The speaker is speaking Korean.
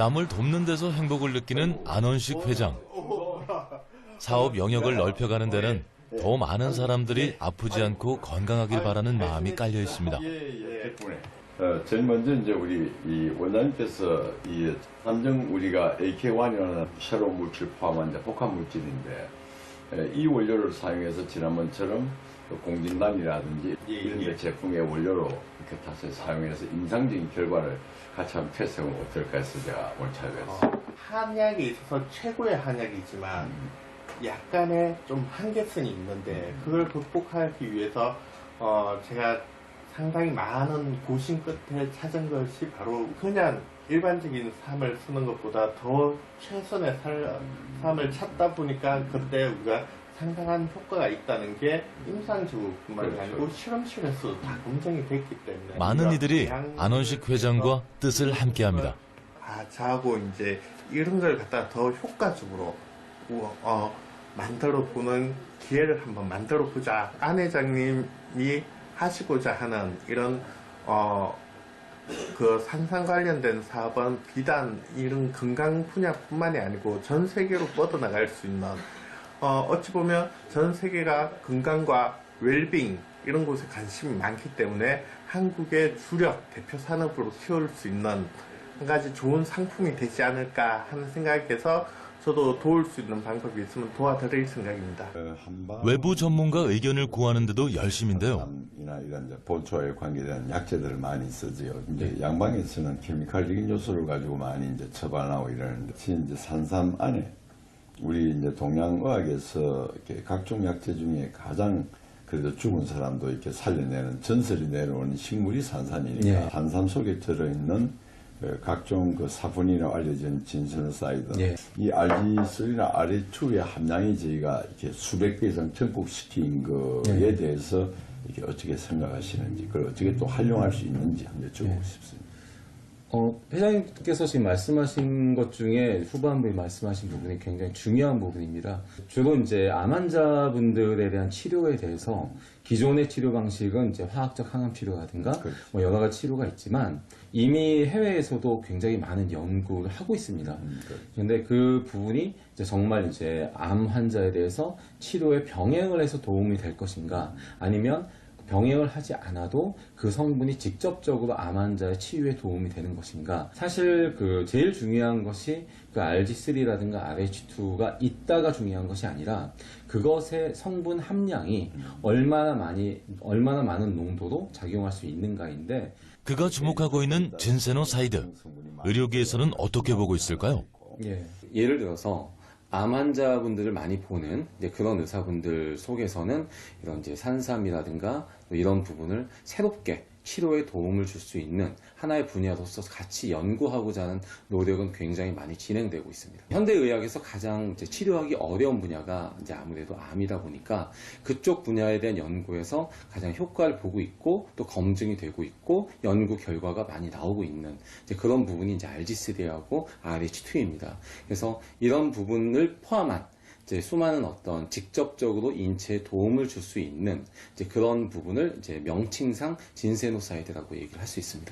남을 돕는 데서 행복을 느끼는 안원식 회장. 사업 영역을 넓혀가는 데는 더 많은 사람들이 아프지 않고 건강하길 바라는 마음이 깔려 있습니다. 예, 예. 어, 제일 먼저 이제 우리 이 원장님께서 이 삼정 우리가 AK1이라는 새로운 물질 포함한 복합 물질인데 에, 이 원료를 사용해서 지난번처럼 그 공진단이라든지 이런 데 제품의 원료로 이렇게 타서 사용해서 임상적인 결과를 같이 한번 테스트해보면 어떨까 해서 제가 오늘 찾아뵙습니다. 어, 한약에 있어서 최고의 한약이지만 약간의 좀 한계성이 있는데 그걸 극복하기 위해서 어, 제가 상당히 많은 고심 끝에 찾은 것이 바로 그냥 일반적인 삶을 쓰는 것보다 더 최선의 살, 삶을 찾다 보니까 그때 우리가 상당한 효과가 있다는 게 임상적으로뿐만 그렇죠. 아니고 실험실에서도 다 검증이 됐기 때문에 많은 이들이 안원식 회장과 뜻을 함께합니다. 아, 저하고 이제 이런 걸 갖다 더 효과적으로 우- 어, 만들어 보는 기회를 한번 만들어 보자. 안 회장님이 하시고자 하는 이런 어, 그 산상 관련된 사업은 비단 이런 건강 분야뿐만이 아니고 전 세계로 뻗어나갈 수 있는 어, 어찌 보면 전 세계가 건강과 웰빙 이런 곳에 관심이 많기 때문에 한국의 주력 대표 산업으로 키울 수 있는 한 가지 좋은 상품이 되지 않을까 하는 생각에서 저도 도울 수 있는 방법이 있으면 도와드릴 생각입니다. 어, 한방 외부 전문가 의견을 구하는데도 열심인데요. 이나 이런 본초에 관계된 약재들을 많이 쓰지요. 이제 양방에서는 케미칼적인 요소를 가지고 많이 이제 처방하고 이러는데, 이제 산삼 안에 우리 이제 동양의학에서 이렇게 각종 약재 중에 가장 그래도 죽은 사람도 이렇게 살려내는 전설이 내려오는 식물이 산삼이니까 예. 산삼 속에 들어있는 그 각종 그 사분이라고 알려진 진선사이드 예. 이 RG3나 RH2의 함량이 저희가 이렇게 수백 배 이상 증폭시킨 거에 예. 대해서 이렇게 어떻게 생각하시는지 그걸 어떻게 또 활용할 수 있는지 한번 여쭤보고 예. 싶습니다. 어, 회장님께서 지금 말씀하신 것 중에 후반부에 말씀하신 부분이 굉장히 중요한 부분입니다. 주로 이제 암 환자분들에 대한 치료에 대해서 기존의 치료 방식은 이제 화학적 항암 치료라든가 그렇죠. 뭐 여러 가지 치료가 있지만 이미 해외에서도 굉장히 많은 연구를 하고 있습니다. 음, 그렇죠. 근데 그 부분이 이제 정말 이제 암 환자에 대해서 치료에 병행을 해서 도움이 될 것인가 아니면 병행을 하지 않아도 그 성분이 직접적으로 암 환자의 치유에 도움이 되는 것인가. 사실 그 제일 중요한 것이 그 RG3라든가 RH2가 있다가 중요한 것이 아니라 그것의 성분 함량이 얼마나 많이, 얼마나 많은 농도로 작용할 수 있는가인데 그가 주목하고 있는 진세노사이드. 의료계에서는 어떻게 보고 있을까요? 예. 예를 들어서 암 환자분들을 많이 보는 그런 의사분들 속에서는 이런 이제 산삼이라든가 또 이런 부분을 새롭게 치료에 도움을 줄 수 있는 하나의 분야로서 같이 연구하고자 하는 노력은 굉장히 많이 진행되고 있습니다. 현대의학에서 가장 치료하기 어려운 분야가 이제 아무래도 암이다 보니까 그쪽 분야에 대한 연구에서 가장 효과를 보고 있고 또 검증이 되고 있고 연구 결과가 많이 나오고 있는 그런 부분이 이제 RG3하고 RH2입니다. 그래서 이런 부분을 포함한 이제 수많은 어떤 직접적으로 인체에 도움을 줄 수 있는 이제 그런 부분을 이제 명칭상 진세노사이드라고 얘기를 할 수 있습니다.